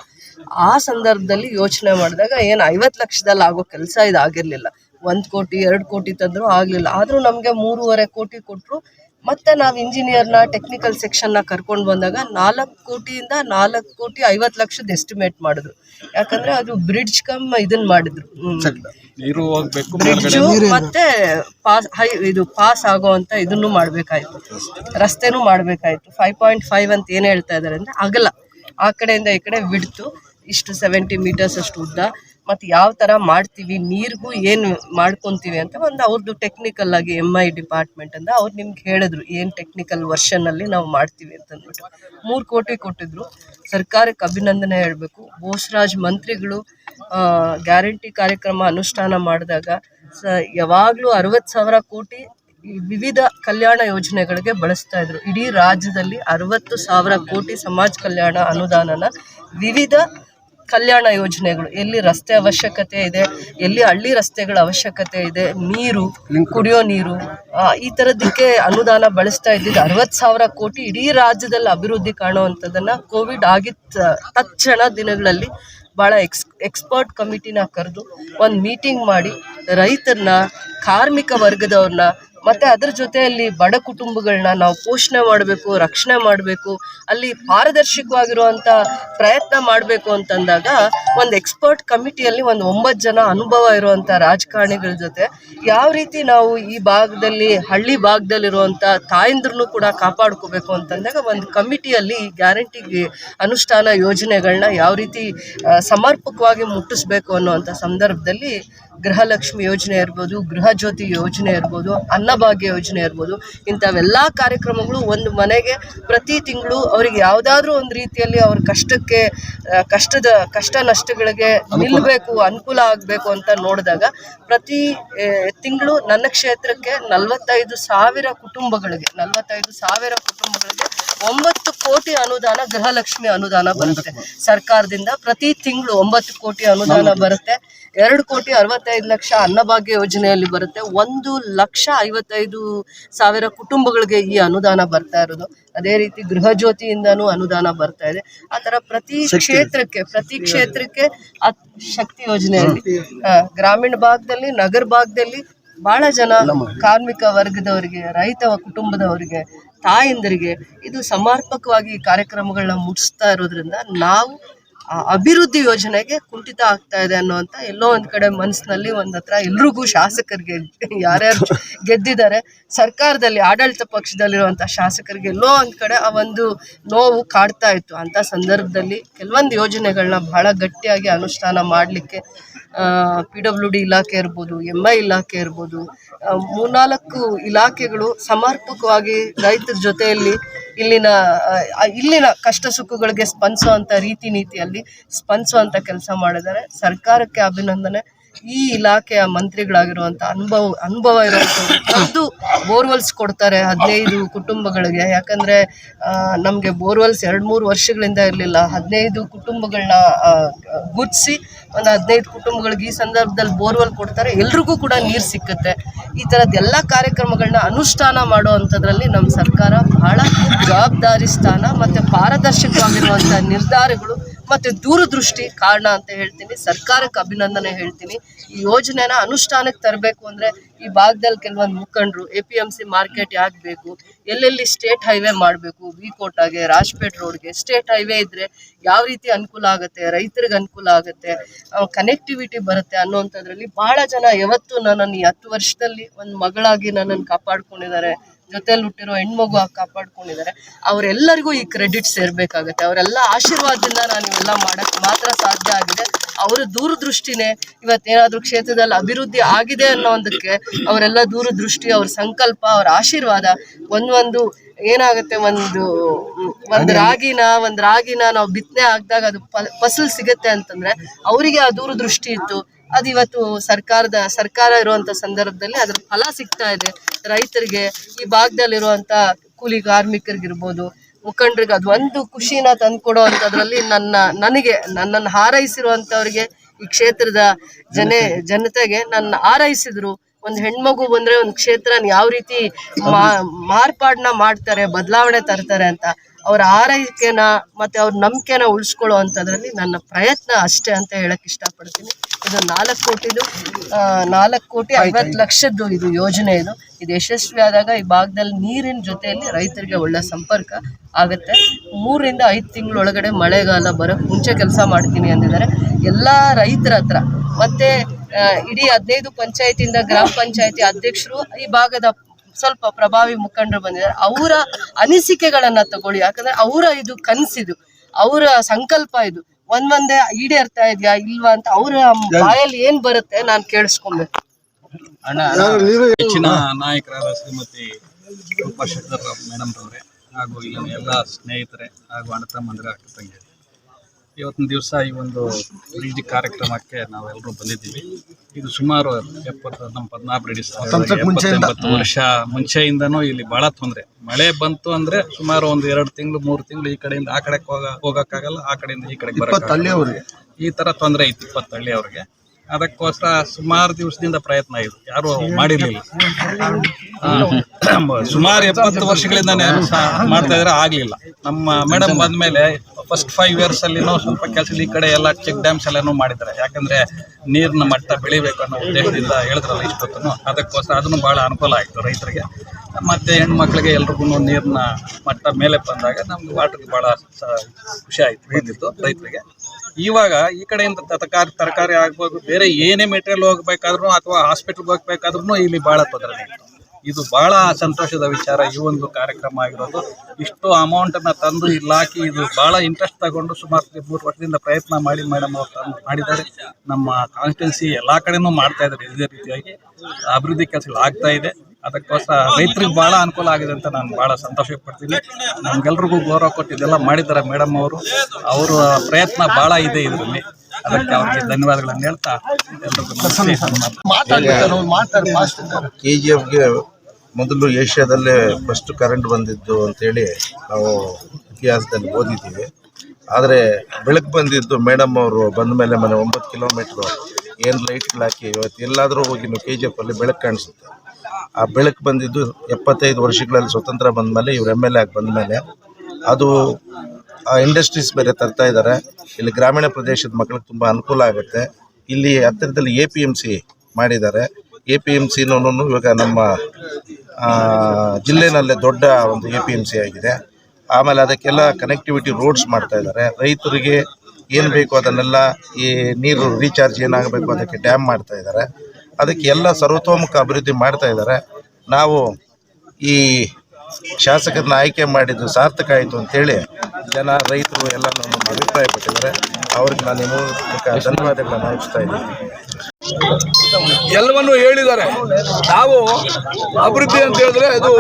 ಆ ಸಂದರ್ಭದಲ್ಲಿ ಯೋಚನೆ ಮಾಡಿದಾಗ ಏನು ಐವತ್ತು ಲಕ್ಷದಲ್ಲಿ ಆಗೋ ಕೆಲಸ ಇದು ಆಗಿರಲಿಲ್ಲ ಒಂದು ಕೋಟಿ ಎರಡು ಕೋಟಿ ತಂದರೂ ಆಗಲಿಲ್ಲ. ಆದರೂ ನಮಗೆ ಮೂರುವರೆ ಕೋಟಿ ಕೊಟ್ಟರು ಮತ್ತೆ ನಾವು ಇಂಜಿನಿಯರ್ನ ಟೆಕ್ನಿಕಲ್ ಸೆಕ್ಷನ್ನ ಕರ್ಕೊಂಡು ಬಂದಾಗ ನಾಲ್ಕು ಕೋಟಿಯಿಂದ ನಾಲ್ಕು ಕೋಟಿ ಐವತ್ತು ಲಕ್ಷದ ಎಸ್ಟಿಮೇಟ್ ಮಾಡಿದ್ರು. ಯಾಕಂದ್ರೆ ಅದು ಬ್ರಿಡ್ಜ್ ಕಮ್ ಇದನ್ನ ಮಾಡಿದ್ರು. ನೀರು ಹೋಗ್ಬೇಕು ಬ್ರಿಡ್ಜು ಮತ್ತೆ ಪಾಸ್ ಹೈ ಇದು ಪಾಸ್ ಆಗೋ ಅಂತ ಇದನ್ನು ಮಾಡಬೇಕಾಯ್ತು. ರಸ್ತೆನೂ ಮಾಡಬೇಕಾಯ್ತು. ಫೈವ್ ಪಾಯಿಂಟ್ ಫೈವ್ ಅಂತ ಏನು ಹೇಳ್ತಾ ಇದ್ದಾರೆ ಅಂದರೆ ಆಗಲ್ಲ ಆ ಕಡೆಯಿಂದ ಈ ಕಡೆ ಬಿಡ್ತು ಇಷ್ಟು ಸೆವೆಂಟಿ ಮೀಟರ್ಸ್ ಅಷ್ಟು ಉದ್ದ. ಮತ್ತು ಯಾವ ಥರ ಮಾಡ್ತೀವಿ, ನೀರಿಗೂ ಏನು ಮಾಡ್ಕೊತೀವಿ ಅಂತ ಒಂದು ಅವ್ರದ್ದು ಟೆಕ್ನಿಕಲ್ ಆಗಿ ಎಂ ಐ ಡಿಪಾರ್ಟ್ಮೆಂಟ್ ಅಂತ ಅವ್ರು ನಿಮ್ಗೆ ಹೇಳಿದ್ರು ಏನು ಟೆಕ್ನಿಕಲ್ ವರ್ಷನಲ್ಲಿ ನಾವು ಮಾಡ್ತೀವಿ ಅಂತ ಅಂದ್ಬಿಟ್ಟು ಮೂರು ಕೋಟಿ ಕೊಟ್ಟಿದ್ರು. ಸರ್ಕಾರಕ್ಕೆ ಅಭಿನಂದನೆ ಹೇಳಬೇಕು. ಬೋಸ್ರಾಜ್ ಮಂತ್ರಿಗಳು ಗ್ಯಾರಂಟಿ ಕಾರ್ಯಕ್ರಮ ಅನುಷ್ಠಾನ ಮಾಡಿದಾಗ ಸ ಯಾವಾಗಲೂ ಅರವತ್ತು ಸಾವಿರ ಕೋಟಿ ವಿವಿಧ ಕಲ್ಯಾಣ ಯೋಜನೆಗಳಿಗೆ ಬಳಸ್ತಾ ಇದ್ರು. ಇಡೀ ರಾಜ್ಯದಲ್ಲಿ ಅರವತ್ತು ಸಾವಿರ ಕೋಟಿ ಸಮಾಜ ಕಲ್ಯಾಣ ಅನುದಾನನ ವಿವಿಧ ಕಲ್ಯಾಣ ಯೋಜನೆಗಳು ಎಲ್ಲಿ ರಸ್ತೆ ಅವಶ್ಯಕತೆ ಇದೆ ಎಲ್ಲಿ ಹಳ್ಳಿ ರಸ್ತೆಗಳ ಅವಶ್ಯಕತೆ ಇದೆ ನೀರು ಕುಡಿಯೋ ನೀರು ಈ ಥರದ್ದಕ್ಕೆ ಅನುದಾನ ಬಳಸ್ತಾ ಇದ್ದಿದ್ದು ಅರವತ್ತು ಸಾವಿರ ಕೋಟಿ ಇಡೀ ರಾಜ್ಯದಲ್ಲಿ ಅಭಿವೃದ್ಧಿ ಕಾಣುವಂಥದ್ದನ್ನು ಕೋವಿಡ್ ಆಗಿದ್ದ ತಕ್ಷಣ ದಿನಗಳಲ್ಲಿ ಭಾಳ ಎಕ್ಸ್ ಎಕ್ಸ್ಪರ್ಟ್ ಕಮಿಟಿನ ಕರೆದು ಒಂದು ಮೀಟಿಂಗ್ ಮಾಡಿ ರೈತರನ್ನ ಕಾರ್ಮಿಕ ವರ್ಗದವ್ರನ್ನ ಮತ್ತೆ ಅದ್ರ ಜೊತೆಯಲ್ಲಿ ಬಡ ಕುಟುಂಬಗಳನ್ನ ನಾವು ಪೋಷಣೆ ಮಾಡಬೇಕು, ರಕ್ಷಣೆ ಮಾಡಬೇಕು, ಅಲ್ಲಿ ಪಾರದರ್ಶಕವಾಗಿರುವಂತ ಪ್ರಯತ್ನ ಮಾಡಬೇಕು ಅಂತಂದಾಗ ಒಂದು ಎಕ್ಸ್ಪರ್ಟ್ ಕಮಿಟಿಯಲ್ಲಿ ಒಂದು ಒಂಬತ್ತು ಜನ ಅನುಭವ ಇರುವಂತ ರಾಜಕಾರಣಿಗಳ ಜೊತೆ ಯಾವ ರೀತಿ ನಾವು ಈ ಭಾಗದಲ್ಲಿ, ಹಳ್ಳಿ ಭಾಗದಲ್ಲಿರುವಂತ ತಾಯಂದ್ರನ್ನು ಕೂಡ ಕಾಪಾಡ್ಕೋಬೇಕು ಅಂತಂದಾಗ ಒಂದು ಕಮಿಟಿಯಲ್ಲಿ ಗ್ಯಾರಂಟಿ ಅನುಷ್ಠಾನ ಯೋಜನೆಗಳನ್ನ ಯಾವ ರೀತಿ ಸಮರ್ಪಕವಾಗಿ ಮುಟ್ಟಿಸ್ಬೇಕು ಅನ್ನುವಂಥ ಸಂದರ್ಭದಲ್ಲಿ ಗೃಹಲಕ್ಷ್ಮಿ ಯೋಜನೆ ಇರ್ಬೋದು ಗೃಹ ಜ್ಯೋತಿ ಯೋಜನೆ ಇರ್ಬೋದು ಅನ್ನಭಾಗ್ಯ ಯೋಜನೆ ಇರ್ಬೋದು ಇಂಥವೆಲ್ಲ ಕಾರ್ಯಕ್ರಮಗಳು ಒಂದು ಮನೆಗೆ ಪ್ರತಿ ತಿಂಗಳು ಅವರಿಗೆ ಯಾವುದಾದ್ರೂ ಒಂದು ರೀತಿಯಲ್ಲಿ ಅವ್ರ ಕಷ್ಟಕ್ಕೆ ಕಷ್ಟದ ಕಷ್ಟ ನಷ್ಟಗಳಿಗೆ ನಿಲ್ಲಬೇಕು ಅನುಕೂಲ ಆಗಬೇಕು ಅಂತ ನೋಡಿದಾಗ ಪ್ರತಿ ತಿಂಗಳು ನನ್ನ ಕ್ಷೇತ್ರಕ್ಕೆ ನಲವತ್ತೈದು ಸಾವಿರ ಕುಟುಂಬಗಳಿಗೆ ನಲವತ್ತೈದು ಸಾವಿರ ಕುಟುಂಬಗಳಿಗೆ ಒಂಬತ್ತು ಕೋಟಿ ಅನುದಾನ ಗೃಹಲಕ್ಷ್ಮಿ ಅನುದಾನ ಬರುತ್ತೆ. ಸರ್ಕಾರದಿಂದ ಪ್ರತಿ ತಿಂಗಳು ಒಂಬತ್ತು ಕೋಟಿ ಅನುದಾನ ಬರುತ್ತೆ. ಎರಡು ಕೋಟಿ ಅರವತ್ತೈದು ಲಕ್ಷ ಅನ್ನಭಾಗ್ಯ ಯೋಜನೆಯಲ್ಲಿ ಬರುತ್ತೆ. ಒಂದು ಲಕ್ಷ ಐವತ್ತೈದು ಸಾವಿರ ಕುಟುಂಬಗಳಿಗೆ ಈ ಅನುದಾನ ಬರ್ತಾ ಇರೋದು. ಅದೇ ರೀತಿ ಗೃಹ ಜ್ಯೋತಿಯಿಂದನೂ ಅನುದಾನ ಬರ್ತಾ ಇದೆ. ಆ ತರ ಪ್ರತಿ ಕ್ಷೇತ್ರಕ್ಕೆ ಪ್ರತಿ ಕ್ಷೇತ್ರಕ್ಕೆ ಶಕ್ತಿ ಯೋಜನೆಯಲ್ಲಿ ಗ್ರಾಮೀಣ ಭಾಗದಲ್ಲಿ ನಗರ ಭಾಗದಲ್ಲಿ ಬಹಳ ಜನ ಕಾರ್ಮಿಕ ವರ್ಗದವರಿಗೆ ರೈತ ಕುಟುಂಬದವರಿಗೆ ತಾಯಂದರಿಗೆ ಇದು ಸಮರ್ಪಕವಾಗಿ ಕಾರ್ಯಕ್ರಮಗಳನ್ನ ಮುಟ್ಟಿಸ್ತಾ ಇರೋದ್ರಿಂದ ನಾವು ಅಭಿವೃದ್ಧಿ ಯೋಜನೆಗೆ ಕುಂಠಿತ ಆಗ್ತಾ ಇದೆ ಅನ್ನುವಂಥ ಎಲ್ಲೋ ಒಂದ್ ಕಡೆ ಮನಸ್ಸಿನಲ್ಲಿ ಒಂದ್ ಹತ್ರ ಎಲ್ರಿಗೂ ಶಾಸಕರಿಗೆ ಯಾರ್ಯಾರು ಗೆದ್ದಿದ್ದಾರೆ, ಸರ್ಕಾರದಲ್ಲಿ, ಆಡಳಿತ ಪಕ್ಷದಲ್ಲಿರುವಂಥ ಶಾಸಕರಿಗೆ ಎಲ್ಲೋ ಒಂದ್ ಕಡೆ ಆ ಒಂದು ನೋವು ಕಾಡ್ತಾ ಇತ್ತು. ಅಂತ ಸಂದರ್ಭದಲ್ಲಿ ಕೆಲವೊಂದು ಯೋಜನೆಗಳನ್ನ ಬಹಳ ಗಟ್ಟಿಯಾಗಿ ಅನುಷ್ಠಾನ ಮಾಡಲಿಕ್ಕೆ ಪಿ ಡಬ್ಲ್ಯೂ ಡಿ ಇಲಾಖೆ ಇರ್ಬೋದು ಎಂ ಐ ಇಲಾಖೆ ಇರ್ಬೋದು ಮೂರ್ನಾಲ್ಕು ಇಲಾಖೆಗಳು ಸಮರ್ಪಕವಾಗಿ ರೈತರ ಜೊತೆಯಲ್ಲಿ ಇಲ್ಲಿನ ಇಲ್ಲಿನ ಕಷ್ಟ ಸುಖಗಳಿಗೆ ಸ್ಪಂದಿಸುವಂಥ ರೀತಿ ನೀತಿಯಲ್ಲಿ ಸ್ಪಂದಿಸುವಂಥ ಕೆಲಸ ಮಾಡಿದ್ದಾರೆ. ಸರ್ಕಾರಕ್ಕೆ ಅಭಿನಂದನೆ. ಈ ಇಲಾಖೆಯ ಮಂತ್ರಿಗಳಾಗಿರುವಂಥ ಅನುಭವ ಅನುಭವ ಇರುವಂತದ್ದು. ಬೋರ್ವೆಲ್ಸ್ ಕೊಡ್ತಾರೆ ಹದಿನೈದು ಕುಟುಂಬಗಳಿಗೆ. ಯಾಕಂದರೆ ನಮಗೆ ಬೋರ್ವೆಲ್ಸ್ ಎರಡು ಮೂರು ವರ್ಷಗಳಿಂದ ಇರಲಿಲ್ಲ. ಹದಿನೈದು ಕುಟುಂಬಗಳನ್ನ ಗುರ್ತಿಸಿ ಒಂದು ಹದಿನೈದು ಕುಟುಂಬಗಳಿಗೆ ಈ ಸಂದರ್ಭದಲ್ಲಿ ಬೋರ್ವೆಲ್ ಕೊಡ್ತಾರೆ. ಎಲ್ರಿಗೂ ಕೂಡ ನೀರು ಸಿಕ್ಕುತ್ತೆ. ಈ ಥರದ್ದು ಎಲ್ಲ ಕಾರ್ಯಕ್ರಮಗಳನ್ನ ಅನುಷ್ಠಾನ ಮಾಡುವಂಥದ್ರಲ್ಲಿ ನಮ್ಮ ಸರ್ಕಾರ ಬಹಳ ಜವಾಬ್ದಾರಿ ಸ್ಥಾನ ಮತ್ತು ಪಾರದರ್ಶಕವಾಗಿರುವಂಥ ನಿರ್ಧಾರಗಳು ಮತ್ತು ದೂರದೃಷ್ಟಿ ಕಾರಣ ಅಂತ ಹೇಳ್ತೀನಿ. ಸರ್ಕಾರಕ್ಕೆ ಅಭಿನಂದನೆ ಹೇಳ್ತೀನಿ. ಈ ಯೋಜನೆನ ಅನುಷ್ಠಾನಕ್ಕೆ ತರಬೇಕು ಅಂದರೆ ಈ ಭಾಗದಲ್ಲಿ ಕೆಲವೊಂದು ಮುಖಂಡರು A P M C market ಯಾಕೆ ಬೇಕು ಎಲ್ಲೆಲ್ಲಿ ಸ್ಟೇಟ್ ಹೈವೇ ಮಾಡಬೇಕು, ವಿ ಕೋಟಾಗೆ, ರಾಜ್ಪೇಟ್ ರೋಡ್ಗೆ, ಸ್ಟೇಟ್ ಹೈವೇ ಇದ್ದರೆ ಯಾವ ರೀತಿ ಅನುಕೂಲ ಆಗುತ್ತೆ, ರೈತರಿಗೆ ಅನುಕೂಲ ಆಗುತ್ತೆ ಕನೆಕ್ಟಿವಿಟಿ ಬರುತ್ತೆ ಅನ್ನೋಂಥದ್ರಲ್ಲಿ ಬಹಳ ಜನ ಯಾವತ್ತು ನನ್ನನ್ನು ಈ ಹತ್ತು ವರ್ಷದಲ್ಲಿ ಒಂದು ಮಗಳಾಗಿ ನನ್ನನ್ನು ಕಾಪಾಡ್ಕೊಂಡಿದ್ದಾರೆ. ಜೊತೆಲಿ ಹುಟ್ಟಿರೋ ಹೆಣ್ಮಗು ಆಗಿ ಕಾಪಾಡ್ಕೊಂಡಿದ್ದಾರೆ ಅವರೆಲ್ಲರಿಗೂ ಈ ಕ್ರೆಡಿಟ್ ಸೇರ್ಬೇಕಾಗತ್ತೆ. ಅವರೆಲ್ಲ ಆಶೀರ್ವಾದದಿಂದ ನಾನು ಇವೆಲ್ಲ ಮಾಡಕ್ ಮಾತ್ರ ಸಾಧ್ಯ ಆಗಿದೆ. ಅವರ ದೂರದೃಷ್ಟಿನೇ ಇವತ್ತೇನಾದ್ರೂ ಕ್ಷೇತ್ರದಲ್ಲಿ ಅಭಿವೃದ್ಧಿ ಆಗಿದೆ ಅನ್ನೋದಕ್ಕೆ ಅವರೆಲ್ಲ ದೂರದೃಷ್ಟಿ ಅವ್ರ ಸಂಕಲ್ಪ ಅವ್ರ ಆಶೀರ್ವಾದ ಒಂದೊಂದು ಏನಾಗುತ್ತೆ ಒಂದು ಒಂದು ರಾಗಿನ ಒಂದು ರಾಗಿನ ನಾವು ಬಿತ್ತನೆ ಹಾಕಿದಾಗ ಅದು ಫಸಲು ಸಿಗುತ್ತೆ ಅಂತಂದ್ರೆ ಅವರಿಗೆ ಆ ದೂರದೃಷ್ಟಿ ಇತ್ತು. ಅದು ಇವತ್ತು ಸರ್ಕಾರದ, ಸರ್ಕಾರ ಇರುವಂತ ಸಂದರ್ಭದಲ್ಲಿ ಅದ್ರ ಫಲ ಸಿಗ್ತಾ ಇದೆ. ರೈತರಿಗೆ ಈ ಭಾಗದಲ್ಲಿರುವಂತ ಕೂಲಿ ಕಾರ್ಮಿಕರಿಗಿರ್ಬೋದು, ಮುಖಂಡರಿಗೆ ಅದು ಒಂದು ಖುಷಿನ ತಂದ್ಕೊಡೋ ಅಂಥದ್ರಲ್ಲಿ ನನ್ನ, ನನಗೆ, ನನ್ನನ್ನು ಹಾರೈಸಿರುವಂಥವ್ರಿಗೆ ಈ ಕ್ಷೇತ್ರದ ಜನ, ಜನತೆಗೆ ನನ್ನ ಹಾರೈಸಿದ್ರು. ಒಂದು ಹೆಣ್ಮಗು ಬಂದ್ರೆ ಒಂದು ಕ್ಷೇತ್ರ ಯಾವ ರೀತಿ ಮಾ ಮಾರ್ಪಾಡನ್ನ ಮಾಡ್ತಾರೆ ಬದಲಾವಣೆ ತರ್ತಾರೆ ಅಂತ ಅವ್ರ ಆರೈಕೆನ ಮತ್ತೆ ಅವ್ರ ನಂಬಿಕೆನ ಉಳಿಸ್ಕೊಳ್ಳೋ ಅಂತದ್ರಲ್ಲಿ ನನ್ನ ಪ್ರಯತ್ನ ಅಷ್ಟೇ ಅಂತ ಹೇಳಕ್ ಇಷ್ಟಪಡ್ತೀನಿ. ಇದು ನಾಲ್ಕು ಕೋಟಿದು ನಾಲ್ಕು ಕೋಟಿ ಐವತ್ತು ಲಕ್ಷದ್ದು ಇದು ಯೋಜನೆ ಇದು. ಇದು ಯಶಸ್ವಿ ಆದಾಗ ಈ ಭಾಗದಲ್ಲಿ ನೀರಿನ ಜೊತೆಯಲ್ಲಿ ರೈತರಿಗೆ ಒಳ್ಳೆ ಸಂಪರ್ಕ ಆಗುತ್ತೆ. ಮೂರಿಂದ ಐದು ತಿಂಗಳೊಳಗಡೆ ಮಳೆಗಾಲ ಬರೋಕ್ಕೆ ಮುಂಚೆ ಕೆಲಸ ಮಾಡ್ತೀನಿ ಅಂದಿದ್ದಾರೆ. ಎಲ್ಲ ರೈತರ ಹತ್ರ ಮತ್ತೆ ಇಡೀ ಹದಿನೈದು ಪಂಚಾಯತಿಯಿಂದ ಗ್ರಾಮ ಪಂಚಾಯತಿ ಅಧ್ಯಕ್ಷರು ಈ ಭಾಗದ ಸ್ವಲ್ಪ ಪ್ರಭಾವಿ ಮುಖಂಡರು ಬಂದಿದ್ದಾರೆ. ಅವರ ಅನಿಸಿಕೆಗಳನ್ನ ತಗೊಳ್ಳಿ. ಯಾಕಂದ್ರೆ ಅವರ ಇದು ಕನಸಿದು ಅವರ ಸಂಕಲ್ಪ ಇದು. ಒಂದೊಂದೇ ಈಡೇರ್ತಾ ಇದ್ಯಾ ಇಲ್ವಾ ಅಂತ ಅವರ ಬಾಯಲ್ಲಿ ಏನ್ ಬರುತ್ತೆ ನಾನು ಕೇಳಿಸ್ಕೊಬೇಕು. ಹೆಚ್ಚಿನ ನಾಯಕರಾದ ಶ್ರೀಮತಿ ರೂಪಾ ಶೆಟ್ಟರ್ ಮೇಡಮ್ ಅವರೇ ಹಾಗೂ ಇಲ್ಲಿನ ಎಲ್ಲ ಸ್ನೇಹಿತರೆ ಹಾಗೂ ಅಣ್ಣ ತಮ್ಮಂದಿರ ಅಕ್ಕ ತಂಗಿ ಇವತ್ತಿನ ದಿವಸ ಈ ಒಂದು ಬ್ರಿಡ್ಜ್ ಕಾರ್ಯಕ್ರಮಕ್ಕೆ ನಾವೆಲ್ಲರೂ ಬಂದಿದ್ದೀವಿ. ಇದು ಸುಮಾರು ಎಪ್ಪತ್ತು ನಮ್ಮ ಪದ್ಮನಾಭ ರೆಡ್ಡಿ ಎಪ್ಪತ್ತೊಂಬತ್ತು ವರ್ಷ ಮುಂಚೆಯಿಂದನೂ ಇಲ್ಲಿ ಬಹಳ ತೊಂದರೆ. ಮಳೆ ಬಂತು ಅಂದ್ರೆ ಸುಮಾರು ಒಂದು ಎರಡು ತಿಂಗಳು ಮೂರು ತಿಂಗಳು ಈ ಕಡೆಯಿಂದ ಆ ಕಡೆ ಹೋಗ ಹೋಗೋಕ್ಕಾಗಲ್ಲ ಆ ಕಡೆಯಿಂದ ಈ ಕಡೆಗೆ ಬರೋಕ್ಕಾಗಲ್ಲ. ಈ ತರ ತೊಂದರೆ ಇತ್ತು ಇಪ್ಪತ್ತು ಹಳ್ಳಿ ಅವ್ರಿಗೆ ಅದಕ್ಕೋಸ್ಕರ ಸುಮಾರು ದಿವಸದಿಂದ ಪ್ರಯತ್ನ ಆಯಿತು ಯಾರು ಮಾಡಿರ್ಲಿಲ್ಲ. ಸುಮಾರು ಎಪ್ಪತ್ತು ವರ್ಷಗಳಿಂದ ಮಾಡ್ತಾ ಇದ್ರೆ, ಆಗ್ಲಿಲ್ಲ. ನಮ್ಮ ಮೇಡಮ್ ಬಂದ್ಮೇಲೆ ಫಸ್ಟ್ ಫೈವ್ ಇಯರ್ಸ್ ಅಲ್ಲಿ ಸ್ವಲ್ಪ ಕೆಲಸ ಈ ಕಡೆ ಎಲ್ಲ ಚೆಕ್ ಡ್ಯಾಮ್ಸ್ ಎಲ್ಲನೂ ಮಾಡಿದ್ದಾರೆ. ಯಾಕಂದ್ರೆ ನೀರಿನ ಮಟ್ಟ ಬೆಳಿಬೇಕು ಅನ್ನೋ ಉದ್ದೇಶದಿಂದ ಹೇಳಿದ್ರಲ್ಲ ಇಷ್ಟೊತ್ತನು. ಅದಕ್ಕೋಸ್ಕರ ಅದನ್ನು ಬಹಳ ಅನುಕೂಲ ಆಯಿತು ರೈತರಿಗೆ. ಮತ್ತೆ ಹೆಣ್ಮಕ್ಳಿಗೆ ಎಲ್ರಿಗೂ ನೀರಿನ ಮಟ್ಟ ಮೇಲೆ ಬಂದಾಗ ನಮ್ಗೆ ವಾಟರ್ ಭಾಳ ಖುಷಿ ಆಯ್ತು. ಬಂದಿತ್ತು ರೈತರಿಗೆ. ಇವಾಗ ಈ ಕಡೆಯಿಂದ ತರಕಾರಿ ತರಕಾರಿ ಆಗ್ಬೋದು, ಬೇರೆ ಏನೇ ಮೆಟೀರಿಯಲ್ ಹೋಗ್ಬೇಕಾದ್ರೂ ಅಥವಾ ಹಾಸ್ಪಿಟಲ್ಗೆ ಹೋಗ್ಬೇಕಾದ್ರೂ ಇಲ್ಲಿ ಭಾಳ ತೊಂದರೆ ಇದು ಬಹಳ ಸಂತೋಷದ ವಿಚಾರ ಈ ಒಂದು ಕಾರ್ಯಕ್ರಮ ಆಗಿರೋದು. ಇಷ್ಟು ಅಮೌಂಟನ್ನು ತಂದು ಇಲ್ಲಿ ಇದು ಬಹಳ ಇಂಟ್ರೆಸ್ಟ್ ತಗೊಂಡು ಸುಮಾರು ಮೂರು ವರ್ಷದಿಂದ ಪ್ರಯತ್ನ ಮಾಡಿ ಮೇಡಮ್ ಅವರು ತಂದು ಮಾಡಿದ್ದಾರೆ. ನಮ್ಮ ಕಾನ್ಸ್ಟಿಟ್ಯೂನ್ಸಿ ಎಲ್ಲ ಕಡೆನೂ ಮಾಡ್ತಾ ಇದ್ದಾರೆ. ಇದೇ ರೀತಿಯಾಗಿ ಅಭಿವೃದ್ಧಿ ಕೆಲಸಗಳು ಆಗ್ತಾ ಇದೆ. ಅದಕ್ಕೋಸ್ಕರ ರೈತರಿಗೆ ಬಹಳ ಅನುಕೂಲ ಆಗಿದೆ ಅಂತ ನಾನು ಬಹಳ ಸಂತೋಷ ಪಡ್ತೀನಿ. ನಮ್ಗೆಲ್ರಿಗೂ ಗೌರವ ಕೊಟ್ಟಿದ್ದೆಲ್ಲ ಮಾಡಿದ್ದಾರೆ ಮೇಡಮ್ ಅವರು. ಅವರ ಪ್ರಯತ್ನ ಬಹಳ ಇದೆ ಇದರಲ್ಲಿ. ಅದಕ್ಕೆ ಅವ್ರಿಗೆ ಧನ್ಯವಾದಗಳನ್ನು ಹೇಳ್ತಾ. ಕೆ ಜಿ ಎಫ್ಗೆ ಮೊದಲು ಏಷ್ಯಾದಲ್ಲೇ ಫಸ್ಟ್ ಕರೆಂಟ್ ಬಂದಿದ್ದು ಅಂತೇಳಿ ನಾವು ಇತಿಹಾಸದಲ್ಲಿ ಓದಿದ್ದೀವಿ. ಆದರೆ ಬೆಳಕು ಬಂದಿದ್ದು ಮೇಡಮ್ ಅವರು ಬಂದ ಮೇಲೆ ಮನೆ ಒಂಬತ್ತು ಕಿಲೋಮೀಟ್ರು ಏನು ಲೈಟ್ಗಳು ಹಾಕಿ ಇವತ್ತು ಎಲ್ಲಾದರೂ ಹೋಗಿ ಕೆ ಜಿ ಎಫಲ್ಲಿ ಬೆಳಕು ಕಾಣಿಸುತ್ತೆ. ಆ ಬೆಳಕು ಬಂದಿದ್ದು ಎಪ್ಪತ್ತೈದು ವರ್ಷಗಳಲ್ಲಿ ಸ್ವತಂತ್ರ ಬಂದ ಮೇಲೆ ಇವ್ರು ಎಂ ಎಲ್ ಎ ಆಗಿ ಬಂದ ಮೇಲೆ ಅದು ಆ ಇಂಡಸ್ಟ್ರೀಸ್ ಬೇರೆ ತರ್ತಾ ಇದ್ದಾರೆ ಇಲ್ಲಿ ಗ್ರಾಮೀಣ ಪ್ರದೇಶದ ಮಕ್ಕಳಿಗೆ ತುಂಬ ಅನುಕೂಲ ಆಗುತ್ತೆ. ಇಲ್ಲಿ ಹತ್ತಿರದಲ್ಲಿ ಎ ಪಿ ಎಂ ಸಿ ಮಾಡಿದ್ದಾರೆ. ಎ ಪಿ ಎಂ ಸಿನೂ ಇವಾಗ ನಮ್ಮ ಜಿಲ್ಲೆನಲ್ಲೇ ದೊಡ್ಡ ಒಂದು ಎ ಪಿ ಎಂ ಸಿ ಆಗಿದೆ. ಆಮೇಲೆ ಅದಕ್ಕೆಲ್ಲ ಕನೆಕ್ಟಿವಿಟಿ ರೋಡ್ಸ್ ಮಾಡ್ತಾ ಇದ್ದಾರೆ. ರೈತರಿಗೆ ಏನು ಬೇಕು ಅದನ್ನೆಲ್ಲ ಈ ನೀರು ರೀಚಾರ್ಜ್ ಏನಾಗಬೇಕು ಅದಕ್ಕೆ ಡ್ಯಾಮ್ ಮಾಡ್ತಾ ಇದ್ದಾರೆ. ಅದಕ್ಕೆ ಎಲ್ಲ ಸರ್ವತೋಮುಖ ಅಭಿವೃದ್ಧಿ ಮಾಡ್ತಾ ಇದ್ದಾರೆ. ನಾವು ಈ ಶಾಸಕರನ್ನ ಆಯ್ಕೆ ಮಾಡಿದ್ದು ಸಾರ್ಥಕ ಆಯಿತು ಅಂತೇಳಿ ಜನ, ರೈತರು ಎಲ್ಲ ನಮ್ಮ ಅಭಿಪ್ರಾಯಪಟ್ಟಿದ್ದಾರೆ. ಅವ್ರಿಗೆ ನಾನು ಧನ್ಯವಾದಗಳನ್ನು ಅರ್ಪಿಸ್ತಾ ಇದ್ದೀನಿ. ಎಲ್ಲವನ್ನು ಹೇಳಿದ್ದಾರೆ. ನಾವು ಅಭಿವೃದ್ಧಿ ಅಂತ ಹೇಳಿದ್ರೆ ಇದು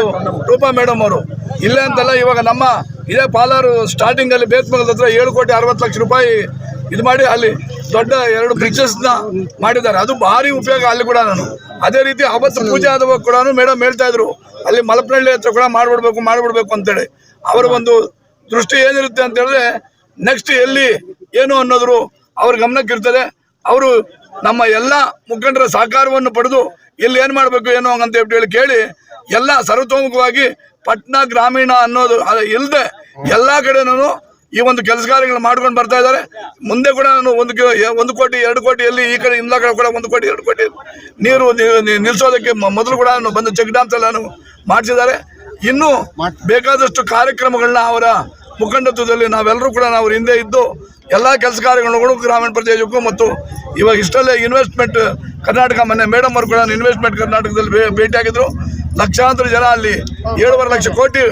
ರೂಪಾ ಮೇಡಮ್ ಅವರು. ಇಲ್ಲ ಅಂತಲ್ಲ, ಇವಾಗ ನಮ್ಮ ಇದೇ ಪಾಲಾರು ಸ್ಟಾರ್ಟಿಂಗ್ ಅಲ್ಲಿ ಬೇತ್ಮಂಗಲದ ಹತ್ರ ಏಳು ಕೋಟಿ ಅರವತ್ತು ಲಕ್ಷ ರೂಪಾಯಿ ಇದು ಮಾಡಿ ಅಲ್ಲಿ ದೊಡ್ಡ ಎರಡು ಬ್ರಿಡ್ಜಸ್ನ ಮಾಡಿದ್ದಾರೆ. ಅದು ಭಾರಿ ಉಪಯೋಗ ಅಲ್ಲಿ ಕೂಡ ನಾನು. ಅದೇ ರೀತಿ ಅವತ್ತು ಪೂಜೆ ಆದವಾಗ ಕೂಡ ಮೇಡಮ್ ಹೇಳ್ತಾ ಇದ್ರು. ಅಲ್ಲಿ ಮಲಪನಹಳ್ಳಿ ಹತ್ರ ಕೂಡ ಮಾಡ್ಬಿಡ್ಬೇಕು ಮಾಡ್ಬಿಡ್ಬೇಕು ಅಂತೇಳಿ. ಅವರ ಒಂದು ದೃಷ್ಟಿ ಏನಿರುತ್ತೆ ಅಂತ ಹೇಳಿದ್ರೆ ನೆಕ್ಸ್ಟ್ ಎಲ್ಲಿ ಏನು ಅನ್ನೋದ್ರು ಅವ್ರ ಗಮನಕ್ಕಿರ್ತದೆ ಅವರು ನಮ್ಮ ಎಲ್ಲ ಮುಖಂಡರ ಸಹಕಾರವನ್ನು ಪಡೆದು ಇಲ್ಲಿ ಏನು ಮಾಡಬೇಕು ಏನೋ ಅಂತ ಹೇಳಿ ಕೇಳಿ ಎಲ್ಲ ಸರ್ವತೋಮುಖವಾಗಿ ಪಟ್ನಾ ಗ್ರಾಮೀಣ ಅನ್ನೋದು ಇಲ್ಲದೆ ಎಲ್ಲ ಕಡೆನೂ ಈ ಒಂದು ಕೆಲಸ ಕಾರ್ಯಗಳು ಮಾಡ್ಕೊಂಡು ಬರ್ತಾ ಇದ್ದಾರೆ. ಮುಂದೆ ಕೂಡ ನಾನು ಒಂದು ಕಿ- ಒಂದು ಕೋಟಿ ಎರಡು ಕೋಟಿಯಲ್ಲಿ ಈ ಕಡೆ ಇಂದ ಕಡೆ ಕೂಡ ಒಂದು ಕೋಟಿ ಎರಡು ಕೋಟಿ ನೀರು ನಿಲ್ಲಿಸೋದಕ್ಕೆ ಮೊದಲು ಕೂಡ ಬಂದು ಚೆಕ್ ಡ್ಯಾಮ್ಸ್ ಎಲ್ಲ ಮಾಡಿಸಿದ್ದಾರೆ. ಇನ್ನೂ ಬೇಕಾದಷ್ಟು ಕಾರ್ಯಕ್ರಮಗಳನ್ನ ಅವರ ಮುಖಂಡತ್ವದಲ್ಲಿ ನಾವೆಲ್ಲರೂ ಕೂಡ ನಾವು ಹಿಂದೆ ಇದ್ದು ಎಲ್ಲ ಕೆಲಸ ಕಾರ್ಯಗಳು ಗ್ರಾಮೀಣ ಪ್ರದೇಶಕ್ಕೂ ಮತ್ತು ಇವಾಗ ಇಷ್ಟಲ್ಲೇ ಇನ್ವೆಸ್ಟ್ಮೆಂಟ್ ಕರ್ನಾಟಕ ಮೊನ್ನೆ ಮೇಡಮ್ ಅವರು ಕೂಡ ಇನ್ವೆಸ್ಟ್ಮೆಂಟ್ ಕರ್ನಾಟಕದಲ್ಲಿ ಭೇಟಿಯಾಗಿದ್ದರು ಭೇಟಿಯಾಗಿದ್ರು. ಲಕ್ಷಾಂತರ ಜನ ಅಲ್ಲಿ ಏಳುವರೆ ಲಕ್ಷ ಕೋಟಿ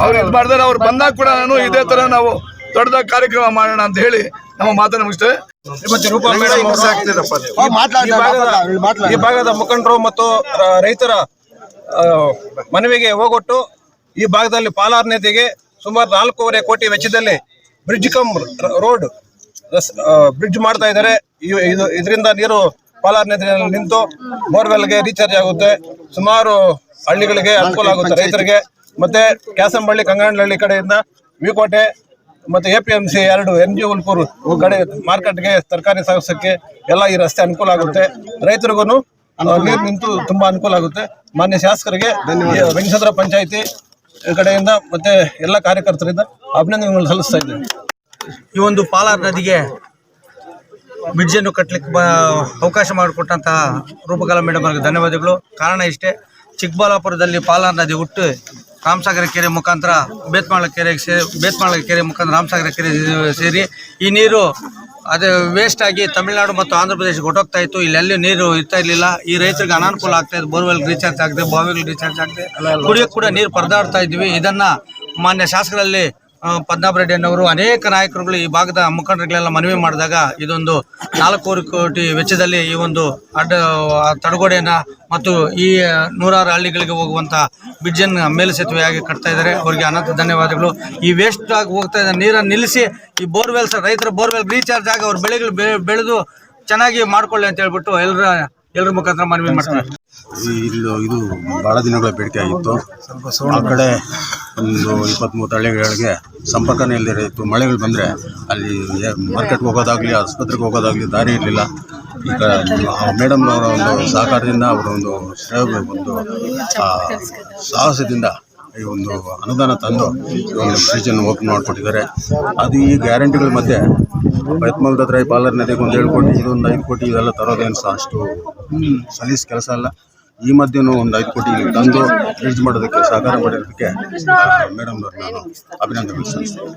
ಅವ್ರು ಇದು ಮಾಡಿದ್ರೆ. ಅವ್ರು ಬಂದಾಗ ಕೂಡ ನಾನು ಇದೇ ಥರ ನಾವು ದೊಡ್ಡದಾಗಿ ಕಾರ್ಯಕ್ರಮ ಮಾಡೋಣ ಅಂತ ಹೇಳಿ ನಮ್ಮ ಮಾತನ್ನು ಮುಗಿಸ್ತೇವೆ ಈ ಭಾಗದ- ಈ ಭಾಗದ ಮುಖಂಡರು ಮತ್ತು ರೈತರ ಮನವಿಗೆ ಹೋಗೊಟ್ಟು ಈ ಭಾಗದಲ್ಲಿ ಪಾಲಾರ್ನತೆಗೆ ಸುಮಾರು ನಾಲ್ಕೂವರೆ ಕೋಟಿ ವೆಚ್ಚದಲ್ಲಿ ಬ್ರಿಡ್ಜ್ ಕಮ್ ರೋಡ್ ಬ್ರಿಡ್ಜ್ ಮಾಡ್ತಾ ಇದ್ದಾರೆ. ಇದು ಇದರಿಂದ ನೀರು ಪಾಲಾರ್ ನದಿಯಲ್ಲಿ ನಿಂತು ಬೋರ್ವೆಲ್ಗೆ ರೀಚಾರ್ಜ್ ಆಗುತ್ತೆ. ಸುಮಾರು ಹಳ್ಳಿಗಳಿಗೆ ಅನುಕೂಲ ಆಗುತ್ತೆ ರೈತರಿಗೆ. ಮತ್ತೆ ಕ್ಯಾಸಂಬಳ್ಳಿ ಕಂಗನಹಳ್ಳಿ ಕಡೆಯಿಂದ ವಿಕೋಟೆ ಮತ್ತೆ ಎ ಪಿ ಎಂ ಸಿ ಎರಡು ಎನ್ ಜಿ ಉಲ್ಪುರ್ ಕಡೆ ಮಾರ್ಕೆಟ್ಗೆ ತರಕಾರಿ ಸಾಗಿಸೋಕ್ಕೆ ಎಲ್ಲ ಈ ರಸ್ತೆ ಅನುಕೂಲ ಆಗುತ್ತೆ. ರೈತರಿಗೂ ನೀರು ನಿಂತು ತುಂಬಾ ಅನುಕೂಲ ಆಗುತ್ತೆ. ಮಾನ್ಯ ಶಾಸಕರಿಗೆ ವೆಂಕಟೇಶ್ವರ ಪಂಚಾಯಿತಿ ಕಡೆಯಿಂದ ಮತ್ತೆ ಎಲ್ಲ ಕಾರ್ಯಕರ್ತರಿಂದ ಅಭಿನಂದನೆಗಳನ್ನು ಸಲ್ಲಿಸ್ತಾ ಇದ್ದೇನೆ. ಈ ಒಂದು ಪಾಲಾರ್ ನದಿಗೆ ಬ್ರಿಡ್ಜನ್ನು ಕಟ್ಟಲಿಕ್ಕೆ ಅವಕಾಶ ಮಾಡಿಕೊಟ್ಟಂತಹ ರೂಪಕಲಾ ಮೇಡಮ್ ಅವರಿಗೆ ಧನ್ಯವಾದಗಳು. ಕಾರಣ ಇಷ್ಟೇ, ಚಿಕ್ಕಬಳ್ಳಾಪುರದಲ್ಲಿ ಪಾಲಾರ್ ನದಿ ಹುಟ್ಟು ರಾಮಸಾಗರ ಕೆರೆ ಮುಖಾಂತರ, ಬೇತ್ಮಾಳ ಕೆರೆಗೆ ಸೇರಿ ಬೇತ್ಮಾಳ ಕೆರೆ ಮುಖಾಂತರ ರಾಮಸಾಗರ ಕೆರೆ ಸೇರಿ ಈ ನೀರು ಅದು ವೇಸ್ಟ್ ಆಗಿ ತಮಿಳುನಾಡು ಮತ್ತು ಆಂಧ್ರ ಪ್ರದೇಶಕ್ಕೆ ಹೊಟ್ಟೋಗ್ತಾ ಇತ್ತು. ಇಲ್ಲೆಲ್ಲಿ ನೀರು ಇರ್ತಾ ಇರಲಿಲ್ಲ. ಈ ರೈತರಿಗೆ ಅನಾನುಕೂಲ ಆಗ್ತಾ ಇದೆ. ಬೋರ್ವೆಲ್ ರೀಚಾರ್ಜ್ ಆಗದೆ ಬಾವಿಗಳು ರೀಚಾರ್ಜ್ ಆಗದೆ ಕುಡಿಯೋಕ್ಕೆ ಕೂಡ ನೀರು ಪರದಾಡ್ತಾ ಇದ್ವಿ ಇದನ್ನ ಮಾನ್ಯ ಶಾಸಕರಲ್ಲಿ ಪದ್ಮನಾಭ ರೆಡ್ಡಿ ಅನ್ನೋರು ಅನೇಕ ನಾಯಕರುಗಳು ಈ ಭಾಗದ ಮುಖಂಡರುಗಳೆಲ್ಲ ಮನವಿ ಮಾಡಿದಾಗ ಇದೊಂದು ನಾಲ್ಕೂವರೆ ಕೋಟಿ ವೆಚ್ಚದಲ್ಲಿ ಈ ಒಂದು ಅಡ್ಡ ತಡಗೋಡೆಯನ್ನ ಮತ್ತು ಈ ನೂರಾರು ಹಳ್ಳಿಗಳಿಗೆ ಹೋಗುವಂತ ಬ್ರಿಡ್ಜನ್ನು ಮೇಲು ಸೇತುವೆಯಾಗಿ ಕಟ್ತಾ ಇದ್ದಾರೆ. ಅವರಿಗೆ ಅನಂತ ಧನ್ಯವಾದಗಳು. ಈ ವೇಸ್ಟ್ ಆಗಿ ಹೋಗ್ತಾ ಇದ್ದ ನೀರನ್ನು ನಿಲ್ಲಿಸಿ ಈ ಬೋರ್ವೆಲ್ಸ್ ರೈತರ ಬೋರ್ವೆಲ್ ರೀಚಾರ್ಜ್ ಆಗಿ ಅವ್ರ ಬೆಳೆಗಳು ಬೆಳೆದು ಚೆನ್ನಾಗಿ ಮಾಡ್ಕೊಳ್ಳಿ ಅಂತ ಹೇಳ್ಬಿಟ್ಟು ಎಲ್ಲರ ಎಲ್ಲರ ಮುಖಾಂತರ ಮನವಿ ಮಾಡ್ತಾರೆ. ಇಲ್ಲೂ ಇದು ಬಹಳ ದಿನಗಳ ಬೇಡಿಕೆ ಆಗಿತ್ತು. ಆ ಕಡೆ ಒಂದು ಇಪ್ಪತ್ತ್ಮೂರು ಹಳ್ಳಿಗಳಿಗೆ ಸಂಪರ್ಕನೇ ಇಲ್ಲದೇ ಇತ್ತು. ಮಳೆಗಳು ಬಂದರೆ ಅಲ್ಲಿ ಮಾರ್ಕೆಟ್ಗೆ ಹೋಗೋದಾಗಲಿ ಆಸ್ಪತ್ರೆಗೆ ಹೋಗೋದಾಗಲಿ ದಾರಿ ಇರಲಿಲ್ಲ. ಈಗ ಮೇಡಮ್ನವರ ಒಂದು ಸಹಕಾರದಿಂದ ಅವರ ಒಂದು ಒಂದು ಆ, ಸಾಹಸದಿಂದ ಈ ಒಂದು ಅನುದಾನ ತಂದು ಈ ಒಂದು ಬ್ರಿಡ್ಜನ್ನು ಓಪನ್ ಮಾಡಿಕೊಟ್ಟಿದ್ದಾರೆ. ಅದು ಈ ಗ್ಯಾರಂಟಿಗಳ ಮಧ್ಯೆ ಬೈತ್ಮಲ್ದ ಹತ್ರ ಈ ಪಾಲರ್ ನದಿಗೆ ಒಂದು ಏಳು ಕೋಟಿ ಇದೊಂದು ಐದು ಕೋಟಿ ಇದೆಲ್ಲ ತರೋದೇನು ಸಹ ಅಷ್ಟು ಸಲೀಸ್ ಕೆಲಸ ಅಲ್ಲ. ಈ ಮಧ್ಯೆನೂ ಒಂದು ಐದು ಕೋಟಿ ತಂದು ಯೂಸ್ ಮಾಡೋದಕ್ಕೆ ಸಹಕಾರ ಮಾಡಿರೋದಕ್ಕೆ ಮೇಡಮ್ ನಾನು ಅಭಿನಂದನೆ ಸಲ್ಲಿಸ್ತೇನೆ.